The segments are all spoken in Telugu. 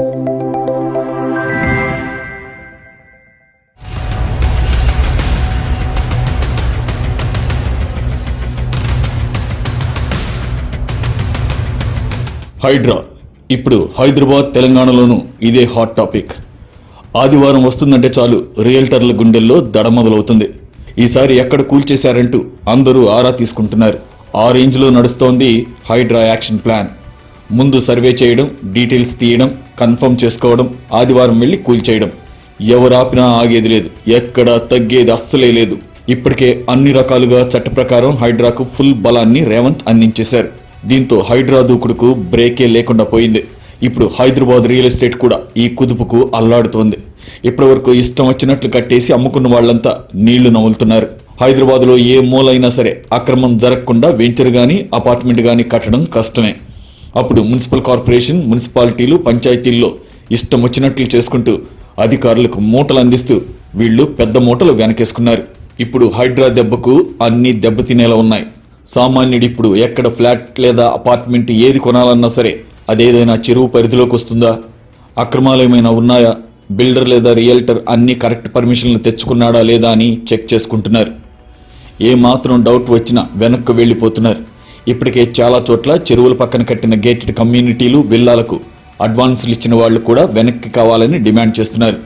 హైడ్రా. ఇప్పుడు హైదరాబాద్ తెలంగాణలోనూ ఇదే హాట్ టాపిక్. ఆదివారం వస్తుందంటే చాలు రియల్టర్ల గుండెల్లో దడ మొదలవుతుంది. ఈసారి ఎక్కడ కూల్చేశారంటూ అందరూ ఆరా తీసుకుంటున్నారు. ఆ రేంజ్లో నడుస్తోంది హైడ్రా యాక్షన్ ప్లాన్. ముందు సర్వే చేయడం డీటెయిల్స్ తీయడం కన్ఫర్మ్ చేసుకోవడం ఆదివారం వెళ్ళి కూల్చేయడం ఎవరు ఆపినా ఆగేది లేదు ఎక్కడ తగ్గేది అస్సలే లేదు. ఇప్పటికే అన్ని రకాలుగా చట్ట ప్రకారం హైడ్రాకు ఫుల్ బలాన్ని రేవంత్ అందించేశారు. దీంతో హైడ్రా దూకుడుకు బ్రేకే లేకుండా పోయింది. ఇప్పుడు హైదరాబాద్ రియల్ ఎస్టేట్ కూడా ఈ కుదుపుకు అల్లాడుతోంది. ఇప్పటివరకు ఇష్టం వచ్చినట్లు కట్టేసి అమ్ముకున్న వాళ్ళంతా నీళ్ళు నవ్వులుతున్నారు హైదరాబాద్లో ఏ మూలైనా సరే అక్రమం జరగకుండా వెంచర్ గాని అపార్ట్మెంట్ గాని కట్టడం కష్టమే. అప్పుడు మున్సిపల్ కార్పొరేషన్ మున్సిపాలిటీలు పంచాయతీల్లో ఇష్టం వచ్చినట్లు చేసుకుంటూ అధికారులకు మూటలు అందిస్తూ వీళ్ళు పెద్ద మూటలు వెనకేసుకున్నారు. ఇప్పుడు హైడ్రా దెబ్బకు అన్ని దెబ్బతినేలా ఉన్నాయి. సామాన్యుడు ఇప్పుడు ఎక్కడ ఫ్లాట్ లేదా అపార్ట్మెంట్ ఏది కొనాలన్నా సరే అదేదైనా చెరువు పరిధిలోకి వస్తుందా? అక్రమాలు ఏమైనా ఉన్నాయా? బిల్డర్ లేదా రియల్టర్ అన్ని కరెక్ట్ పర్మిషన్లు తెచ్చుకున్నాడా లేదా అని చెక్ చేసుకుంటున్నారు. ఏ మాత్రం డౌట్ వచ్చినా వెనక్కు వెళ్ళిపోతున్నారు. ఇప్పటికే చాలా చోట్ల చెరువుల పక్కన కట్టిన గేటెడ్ కమ్యూనిటీలు విల్లాలకు అడ్వాన్సులు ఇచ్చిన వాళ్ళు కూడా వెనక్కి కావాలని డిమాండ్ చేస్తున్నారు.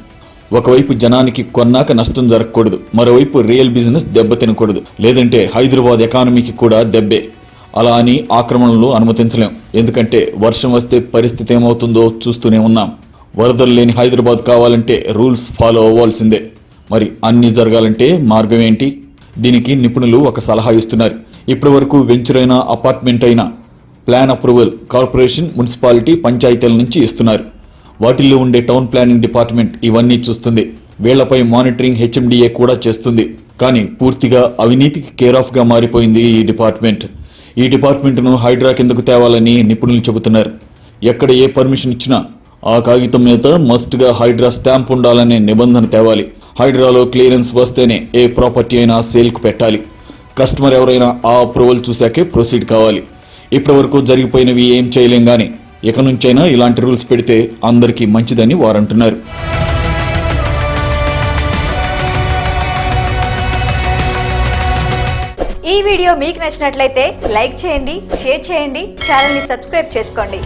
ఒకవైపు జనానికి కొన్నాక నష్టం జరగకూడదు మరోవైపు రియల్ బిజినెస్ దెబ్బతినకూడదు లేదంటే హైదరాబాద్ ఎకానమీకి కూడా దెబ్బే. అలా అని ఆక్రమణలు అనుమతించలేం ఎందుకంటే వర్షం వస్తే పరిస్థితి ఏమవుతుందో చూస్తూనే ఉన్నాం. వరదలు లేని హైదరాబాద్ కావాలంటే రూల్స్ ఫాలో అవ్వాల్సిందే. మరి అన్ని జరగాలంటే మార్గం ఏంటి? దీనికి నిపుణులు ఒక సలహా ఇస్తున్నారు. ఇప్పటి వరకు వెంచర్ అయినా అపార్ట్మెంట్ అయినా ప్లాన్ అప్రూవల్ కార్పొరేషన్ మున్సిపాలిటీ పంచాయతీల నుంచి ఇస్తున్నారు. వాటిల్లో ఉండే టౌన్ ప్లానింగ్ డిపార్ట్మెంట్ ఇవన్నీ చూస్తుంది. వీళ్ళపై మానిటరింగ్ హెచ్ఎండిఏ కూడా చేస్తుంది. కానీ పూర్తిగా అవినీతికి కేర్ ఆఫ్గా మారిపోయింది ఈ డిపార్ట్మెంట్. ఈ డిపార్ట్మెంట్ను హైడ్రా కిందకు తేవాలని నిపుణులు చెబుతున్నారు. ఎక్కడ ఏ పర్మిషన్ ఇచ్చినా ఆ కాగితం మీద మస్ట్గా హైడ్రా స్టాంప్ ఉండాలనే నిబంధన తేవాలి. హైడ్రాలో క్లియరెన్స్ వస్తేనే ఏ ప్రాపర్టీ అయినా సేల్కు పెట్టాలి. కస్టమర్ ఎవరైనా ఆ అప్రూవల్ చూశాకే ప్రొసీడ్ కావాలి. ఇప్పటివరకు జరిగిపోయినవి ఏం చేయలేం కానీ ఇక నుంచైనా ఇలాంటి రూల్స్ పెడితే అందరికీ మంచిదని వారంటున్నారు. ఈ వీడియో మీకు నచ్చినట్లయితే లైక్ చేయండి షేర్ చేయండి ఛానల్ని సబ్స్క్రైబ్ చేసుకోండి.